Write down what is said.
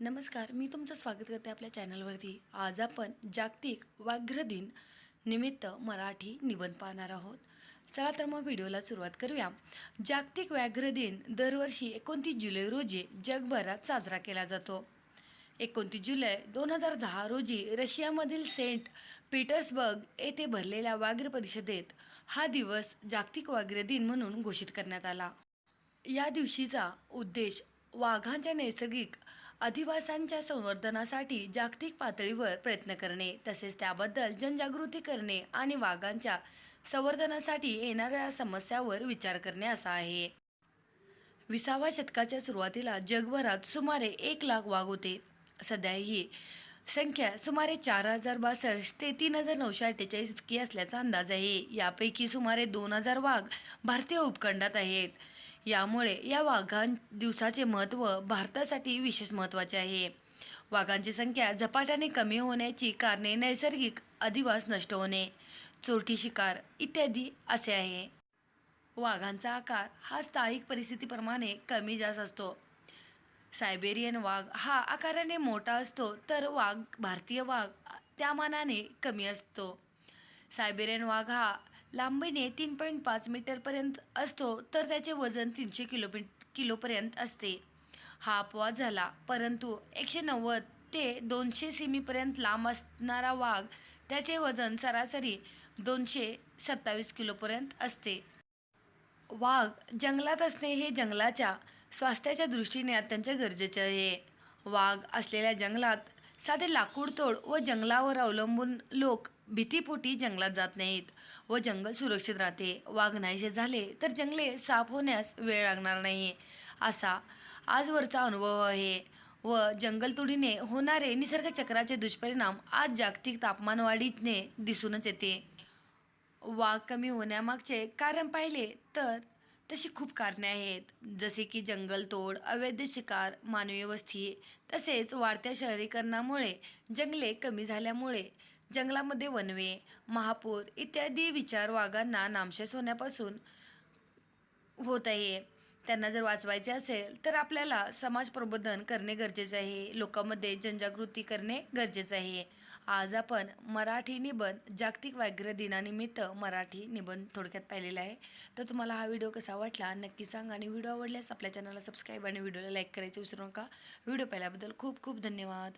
नमस्कार मी तुमचं स्वागत करते आपल्या चॅनलवरती. आज आपण जागतिक व्याघ्र दिन निमित्त मराठी निबंध पाहणार आहोत. चला तर मग व्हिडिओला सुरुवात करूया. जागतिक व्याघ्र दिन दरवर्षी एकोणतीस जुलै रोजी जगभरात साजरा केला जातो. एकोणतीस जुलै दोन हजार दहा रोजी रशियामधील सेंट पीटर्सबर्ग येथे भरलेल्या व्याघ्र परिषदेत हा दिवस जागतिक व्याघ्र दिन म्हणून घोषित करण्यात आला. या दिवशीचा उद्देश वाघांच्या नैसर्गिक अधिवासांच्या संवर्धनासाठी जागतिक पातळीवर प्रयत्न करणे तसेच त्याबद्दल जनजागृती करणे आणि वाघांच्या संवर्धनासाठी येणाऱ्या समस्यावर विचार करणे असा आहे. विसाव्या शतकाच्या सुरुवातीला जगभरात सुमारे एक लाख वाघ होते. सध्या ही संख्या सुमारे चार हजार बासष्ट ते तीन हजार नऊशे अठ्ठेचाळीस इतकी असल्याचा अंदाज आहे. यापैकी सुमारे दोन हजार वाघ भारतीय उपखंडात आहेत. यामुळे या वाघां दिवसाचे महत्त्व भारतासाठी विशेष महत्त्वाचे आहे. वाघांची संख्या झपाट्याने कमी होण्याची कारणे नैसर्गिक अधिवास नष्ट होणे चोरटी शिकार इत्यादी असे आहे. वाघांचा आकार हा स्थायिक परिस्थितीप्रमाणे कमी जास्त असतो. सायबेरियन वाघ हा आकाराने मोठा असतो तर वाघ भारतीय वाघ त्या मानाने कमी असतो. सायबेरियन वाघ हा लांबीने तीन पॉईंट पाच मीटरपर्यंत असतो तर त्याचे वजन तीनशे किलोमी किलोपर्यंत असते. हा अपवाद झाला परंतु एकशे नव्वद ते दोनशे सीमीपर्यंत लांब असणारा वाघ त्याचे वजन सरासरी दोनशे सत्तावीस किलोपर्यंत असते. वाघ जंगलात असणे हे जंगलाच्या स्वास्थ्याच्या दृष्टीने अत्यंत गरजेचे आहे. वाघ असलेल्या जंगलात साधे लाकूडतोड व जंगलावर अवलंबून लोक भीतीपोटी जंगलात जात नाहीत व जंगल सुरक्षित राहते. वाघ नाहीसे झाले तर जंगले साफ होण्यास वेळ लागणार नाही. असा आजवरचा अनुभव आहे. व जंगलतोडीने होणारे निसर्गचक्राचे दुष्परिणाम आज जागतिक तापमानवाढीने दिसूनच येते. वाघ कमी होण्यामागचे कारण पाहिले तर तशी खूप कारणे आहेत. जसे की जंगलतोड अवैध शिकार मानवी वस्ती तसेच वाढत्या शहरीकरणामुळे जंगले कमी झाल्यामुळे जंगलामध्ये वनवे महापूर इत्यादी विचार वाघांना नामशेष होण्यापासून होत आहे. त्यांना जर वाचवायचे असेल तर आपल्याला समाज प्रबोधन करणे गरजेचे आहे. लोकांमध्ये जनजागृती करणे गरजेचे आहे. आज आपण मराठी निबंध जागतिक व्याघ्र दिनानिमित्त मराठी निबंध थोडक्यात पाहिलेला आहे. तर तुम्हाला हा व्हिडिओ कसा वाटला नक्की सांगा आणि व्हिडिओ आवडल्यास आपल्या चॅनलला सबस्क्राईब आणि व्हिडिओला लाईक करायचे विसरू नका. व्हिडिओ पाहिल्याबद्दल खूप खूप धन्यवाद.